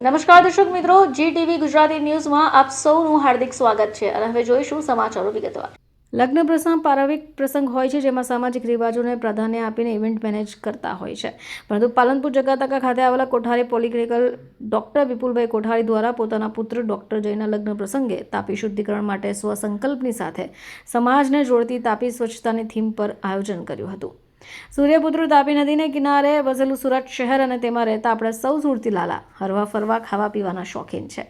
નમસ્કાર દર્શક મિત્રો જી ટીવી ગુજરાતી ન્યૂઝમાં આપ સૌનું હાર્દિક સ્વાગત છે અને હવે જોઈશું સમાચારો વિગતવાર. લગ્ન પ્રસંગ પારંપરિક પ્રસંગ હોય છે, જેમાં સામાજિક રિવાજોને પ્રાધાન્ય આપીને ઇવેન્ટ મેનેજ કરતા હોય છે. પરંતુ પાલનપુર જગાતકા ખાતે આવેલા કોઠારી પોલિક્લિનિકલ ડૉક્ટર વિપુલભાઈ કોઠારી દ્વારા પોતાના પુત્ર ડૉક્ટર જયના લગ્ન પ્રસંગે તાપી શુદ્ધિકરણ માટે સ્વસંકલ્પની સાથે સમાજને જોડતી તાપી સ્વચ્છતાની થીમ પર આયોજન કર્યું હતું. સૂર્યપુત્ર તાપી નદીને કિનારે વસેલું સુરત શહેર અને તેમાં રહેતા આપણે સૌ સુરતી લાલા હરવા ફરવા, ખાવા પીવાના શોખીન છે.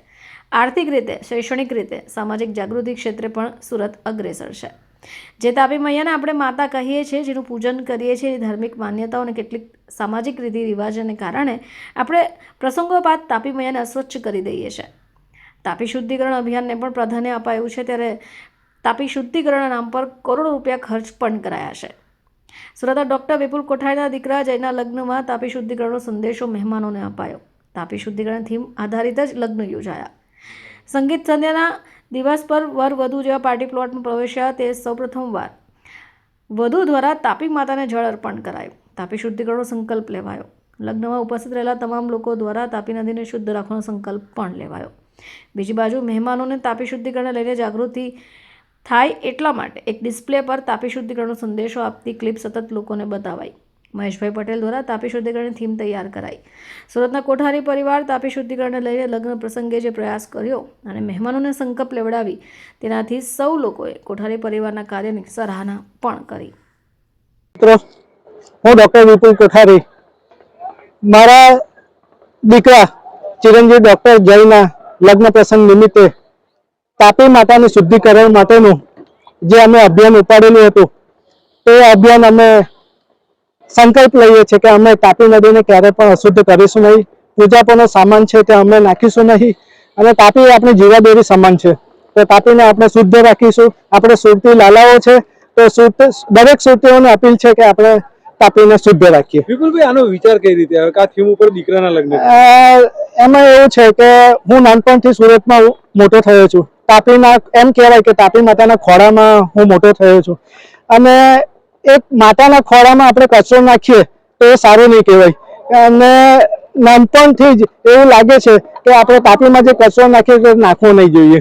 આર્થિક રીતે, શૈક્ષણિક રીતે, સામાજિક જાગૃતિ ક્ષેત્રે પણ સુરત અગ્રેસર છે. જે તાપી મૈયાને આપણે માતા કહીએ છીએ, જેનું પૂજન કરીએ છીએ, એની ધાર્મિક માન્યતાઓ અને કેટલીક સામાજિક રીતિ રિવાજોને કારણે આપણે પ્રસંગોપાત તાપી મૈયાને અસ્વચ્છ કરી દઈએ છીએ. તાપી શુદ્ધિકરણ અભિયાનને પણ પ્રાધાન્ય અપાયું છે, ત્યારે તાપી શુદ્ધિકરણ નામ પર કરોડો રૂપિયા ખર્ચ પણ કરાયા છે. સુરતના ડૉક્ટર વિપુલ કોઠારીના દીકરા જયના લગ્નમાં તાપી શુદ્ધિકરણનો સંદેશો મહેમાનોને અપાયો. તાપી શુદ્ધિકરણ થીમ આધારિત જ લગ્ન યોજાયા. સંગીત સંધ્યાના દિવસ પર વર વધુ જેવા પાર્ટી પ્લોટમાં પ્રવેશ્યા તે સૌપ્રથમવાર. વધુ દ્વારા તાપી માતાને જળ અર્પણ કરાયું. તાપી શુદ્ધિકરણનો સંકલ્પ લેવાયો. લગ્નમાં ઉપસ્થિત રહેલા તમામ લોકો દ્વારા તાપી નદીને શુદ્ધ રાખવાનો સંકલ્પ પણ લેવાયો. બીજી બાજુ મહેમાનોને તાપી શુદ્ધિકરણ લઈને જાગૃતિ થાય એટલા માટે એક ડિસ્પ્લે પર તાપી શુદ્ધિકરણનો સંદેશો આપતી ક્લિપ સતત લોકોને બતાવાઈ. મહેશભાઈ પટેલ દ્વારા તાપી શુદ્ધિકરણની થીમ તૈયાર કરાઈ. સુરતના કોઠારી પરિવાર તાપી શુદ્ધિકરણને લઈને લગ્ન પ્રસંગે જે પ્રયાસ કર્યો અને મહેમાનોને સંકલ્પ લેવડાવી, તેનાથી સૌ લોકોએ કોઠારી પરિવારના કાર્યની સરાહના પણ કરી. મિત્રો, હું ડોક્ટર વિપુલ કોઠારી. મારા દીકરા ચિરંજીવ ડોક્ટર જયના લગ્ન પ્રસંગ નિમિત્તે તાપી માતાની શુદ્ધિકરણ માટેનું જે અમે અભિયાન ઉપાડેલું હતું તે અભિયાન અમે સંકલ્પ લઈએ છીએ કે અમે તાપી નદીને ક્યારે પણ અશુદ્ધ કરીશું નહીં. પૂજા પણ સામાન છે તે અમે નાખીશું નહીં અને તાપી આપણી જીવાદોરી સમાન છે. તો તાપીને આપણે શુદ્ધ રાખીશું. આપણે સુરતી લાલાઓ છે તો સુરત દરેક સુરતીઓને અપીલ છે કે આપણે તાપીને શુદ્ધ રાખીએ. વિપુલભાઈ આનો વિચાર કઈ રીતે આવે? આ થીમ ઉપર દીકરાના લગ્ન એમાં એવું છે કે હું નાનપણથી સુરતમાં મોટો થયો છું. તાપીના એમ કહેવાય કે તાપી માતાના ખોળામાં હું મોટો થયો છું. અને એક માતાના ખોળામાં આપણે કચરો નાખીએ તો એ સારું નહીં કહેવાય. અને નાનપણથી જ એવું લાગે છે કે આપણે તાપીમાં જે કચરો નાખીએ તો નાખવો નહીં જોઈએ.